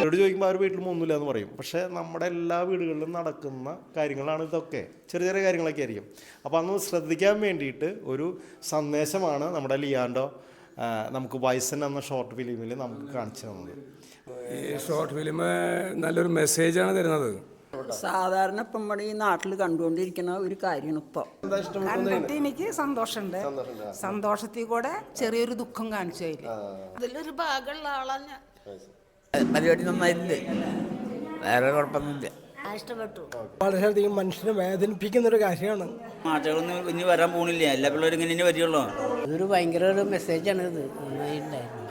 അവരോട് ചോദിക്കുമ്പോൾ അവർ വീട്ടിൽ ഒന്നുമില്ല എന്ന് പറയും. പക്ഷേ നമ്മുടെ എല്ലാ വീടുകളിലും നടക്കുന്ന കാര്യങ്ങളാണ് ഇതൊക്കെ. ചെറിയ ചെറിയ കാര്യങ്ങളൊക്കെ ആയിരിക്കും. അപ്പോൾ അന്ന് ശ്രദ്ധിക്കാൻ വേണ്ടിയിട്ട് ഒരു സന്ദേശമാണ് നമ്മുടെ ലിയാൻഡോ നമുക്ക് വയസ്സൻ എന്ന ഷോർട്ട് ഫിലിമിൽ നമുക്ക് കാണിച്ചു തന്നത്. ഈ ഷോർട്ട് ഫിലിം നല്ലൊരു മെസ്സേജാണ് തരുന്നത്. സാധാരണ ഇപ്പം നമ്മുടെ ഈ നാട്ടിൽ കണ്ടുകൊണ്ടിരിക്കുന്ന ഒരു കാര്യമാണ് ഇപ്പൊ. കണ്ടിട്ട് എനിക്ക് സന്തോഷമുണ്ട്. സന്തോഷത്തിൽ കൂടെ ചെറിയൊരു ദുഃഖം കാണിച്ചു അതിൽ അതിലൊരു ഭാഗമുള്ള ആളാണ് ഞാൻ. പരിപാടി നന്നായിട്ടുണ്ട്. വേറെ കുഴപ്പമൊന്നുമില്ല. വളരെയധികം മനുഷ്യനെ വേദനിപ്പിക്കുന്ന ഒരു കാര്യമാണ്. മാറ്റങ്ങളൊന്നും ഇനി വരാൻ പോണില്ല. എല്ലാ പിള്ളേരും ഇങ്ങനെ ഇനി വരികയുള്ളൂ. അതൊരു ഭയങ്കര ഒരു മെസ്സേജാണ് ഇത്. നന്നായിട്ടുണ്ടായിരുന്നു